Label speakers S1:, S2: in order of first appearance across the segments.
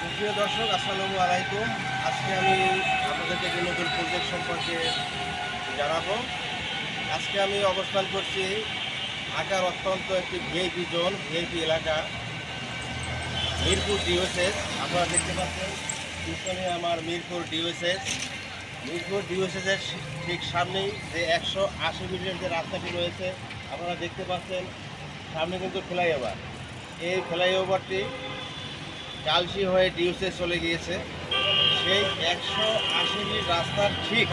S1: সুপ্রিয় দর্শক, আসসালামু আলাইকুম। আজকে আমি আপনাদেরকে একটি নতুন প্রজেক্ট সম্পর্কে জানাব। আজকে আমি অবস্থান করছি ঢাকার অত্যন্ত একটি ভিআইপি জোন ভিআইপি এলাকা, মিরপুর ডিওএসএস আপনারা দেখতে পাচ্ছেন, পিছনে আমার মিরপুর ডিওএসএস মিরপুর ডিওএসএসের ঠিক সামনেই যে একশো আশি মিটারের যে রাস্তাটি রয়েছে, আপনারা দেখতে পাচ্ছেন, সামনে কিন্তু ফ্লাইওভার। এই ফ্লাইওভারটি কালসি হয়ে ডিউসে চলে গিয়েছে। সেই একশো আশি মিনিট রাস্তার ঠিক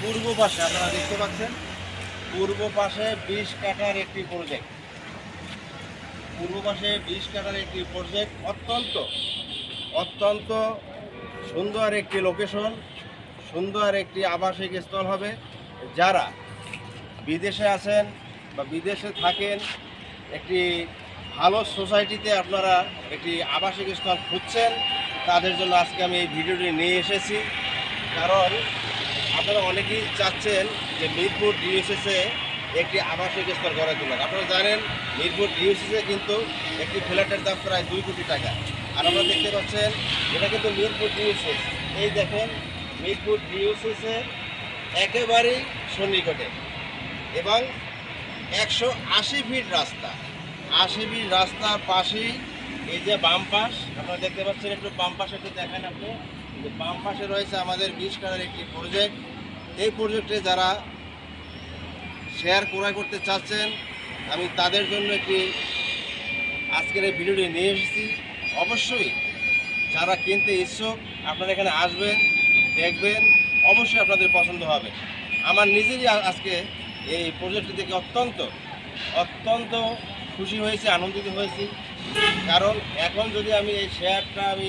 S1: পূর্ব পাশে, আপনারা দেখতে পাচ্ছেন, পূর্ব পাশে বিশ কাটার একটি প্রজেক্ট পূর্ব পাশে বিশ কাটার একটি প্রজেক্ট অত্যন্ত অত্যন্ত সুন্দর একটি লোকেশন সুন্দর একটি আবাসিক স্থল হবে। যারা বিদেশে আছেন বা বিদেশে থাকেন, একটি ভালো সোসাইটিতে আপনারা একটি আবাসিক স্থল খুঁজছেন, তাদের জন্য আজকে আমি এই ভিডিওটি নিয়ে এসেছি। কারণ আপনারা অনেকেই চাচ্ছেন যে মিরপুর ডিএসএসে একটি আবাসিক স্থল গড়ে তোলার আপনারা জানেন, মিরপুর ডিএসএসে কিন্তু একটি ফ্ল্যাটের দাম প্রায় দুই কোটি টাকা। আর আপনারা দেখতে পাচ্ছেন, এটা কিন্তু মিরপুর ডিএসএস এই দেখেন, মিরপুর ডিএসএসে একেবারেই সন্নিকটে এবং একশো আশি ফিট রাস্তা। আশি ফিট রাস্তার পাশেই এই যে বাম পাশ, আপনারা দেখতে পাচ্ছেন একটু বাম একটু দেখেন আপনি। যে বাম রয়েছে আমাদের বিশ কালার একটি প্রজেক্ট এই প্রজেক্টে যারা শেয়ার ক্রয় করতে চাচ্ছেন, আমি তাদের জন্য একটি আজকের এই ভিডিওটি নিয়ে এসেছি। অবশ্যই যারা কিনতে ইচ্ছুক, আপনারা এখানে আসবেন, দেখবেন, অবশ্যই আপনাদের পছন্দ হবে। আমার নিজেরই আজকে এই প্রজেক্টটি থেকে অত্যন্ত অত্যন্ত খুশি হয়েছি, আনন্দিত হয়েছি। কারণ এখন যদি আমি এই শেয়ারটা আমি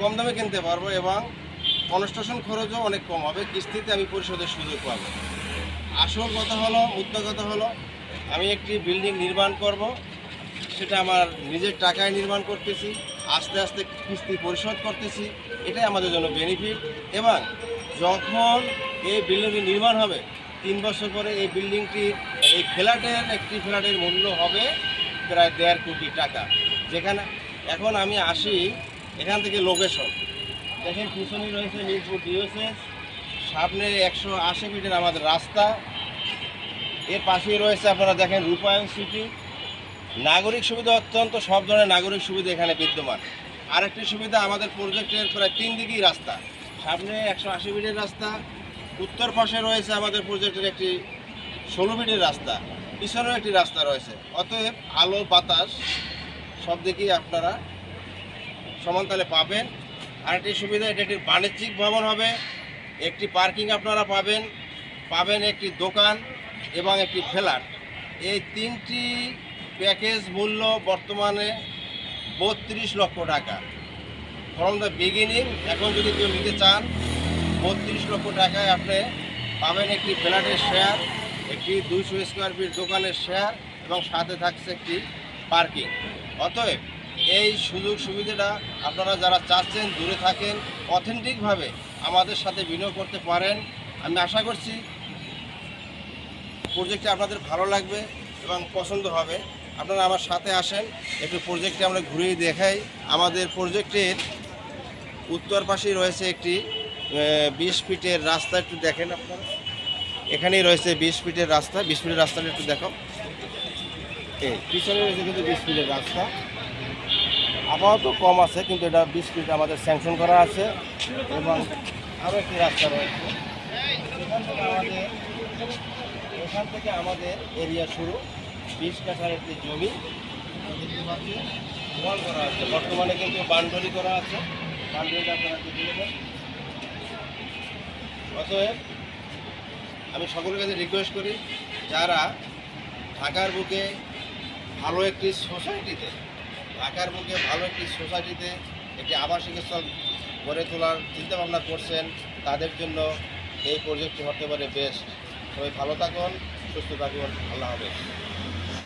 S1: কম দামে কিনতে পারব এবং কনস্ট্রাকশন খরচও অনেক কম হবে, কিস্তিতে আমি পরিশোধের সুযোগ পাবো। আসল কথা হলো মুদ্রা কথা হলো, আমি একটি বিল্ডিং নির্মাণ করব, সেটা আমার নিজের টাকায় নির্মাণ করতেছি, আস্তে আস্তে কিস্তি পরিশোধ করতেছি, এটাই আমাদের জন্য বেনিফিট এবং যখন এই বিল্ডিংটি নির্মাণ হবে, তিন বছর পরে এই বিল্ডিংটির এই ফ্ল্যাটের একটি ফ্ল্যাটের মূল্য হবে প্রায় দেড় কোটি টাকা। যেখানে এখন আমি আসি এখান থেকে লোকেশন দেখেন পিছনে রয়েছে মিরপুর ডিওসেস সামনে একশো আশি ফিটের আমাদের রাস্তা। এর পাশেই রয়েছে আপনারা দেখেন রূপায়ণ সিটি। নাগরিক সুবিধা অত্যন্ত, সব ধরনের নাগরিক সুবিধা এখানে বিদ্যমান। আরেকটি সুবিধা, আমাদের প্রজেক্টের প্রায় তিন দিকেই রাস্তা। সামনে একশো আশি ফিটের রাস্তা। উত্তর পাশে রয়েছে আমাদের প্রজেক্টের একটি ষোলো ফিটের রাস্তা। পিছনেও একটি রাস্তা রয়েছে। অতএব আলো, বাতাস সব দিকেই আপনারা সমানতালে পাবেন। আরেকটি সুবিধা, এটা একটি বাণিজ্যিক ভবন হবে। একটি পার্কিং আপনারা পাবেন। পাবেন একটি দোকান এবং একটি ফ্ল্যাট। এই তিনটি প্যাকেজ মূল্য বর্তমানে বত্রিশ লক্ষ টাকা। ফ্রম দ্য বিগিনিং এখন যদি কেউ নিতে চান, বত্রিশ লক্ষ টাকায় আপনি পাবেন একটি ফ্ল্যাটের শেয়ার একটি দুইশো স্কোয়ার ফিট দোকানের শেয়ার এবং সাথে থাকছে একটি পার্কিং অতএব এই সুযোগ সুবিধাটা আপনারা যারা চাচ্ছেন, দূরে থাকেন অথেন্টিকভাবে আমাদের সাথে বিনিয়োগ করতে পারেন। আমি আশা করছি প্রজেক্টটা আপনাদের ভালো লাগবে এবং পছন্দ হবে। আপনারা আমার সাথে আসেন, একটু প্রজেক্টে আমরা ঘুরিয়ে দেখাই। আমাদের প্রজেক্টের উত্তর পাশেই রয়েছে একটি বিশ ফিটের রাস্তা, একটু দেখেন আপনারা। এখানেই রয়েছে বিশ ফিটের রাস্তা। বিশ ফিটের রাস্তাটা একটু দেখো এই, পিছনে রয়েছে কিন্তু বিশ ফিটের রাস্তা। আপাতত কম আছে, কিন্তু এটা বিশ ফিট আমাদের স্যাংশন করা আছে এবং আরও একটি রাস্তা রয়েছে। এখান থেকে আমাদের এখান থেকে আমাদের এরিয়া শুরু। বিশ কাঠার একটি জমি। করা আছে। বর্তমানে কিন্তু বান্ডলি করা আছে। বান্ডলিটা আপনারা অতএব আমি সকলের কাছে রিকোয়েস্ট করি যারা ঢাকার বুকে ভালো একটি সোসাইটিতে ঢাকার বুকে ভালো একটি সোসাইটিতে একটি আবাসিক স্থল গড়ে তোলার চিন্তাভাবনা করছেন, তাদের জন্য এই প্রজেক্টটি হতে পারে বেস্ট সবাই ভালো থাকুন, সুস্থ থাকুন। ভালো হাফেজ।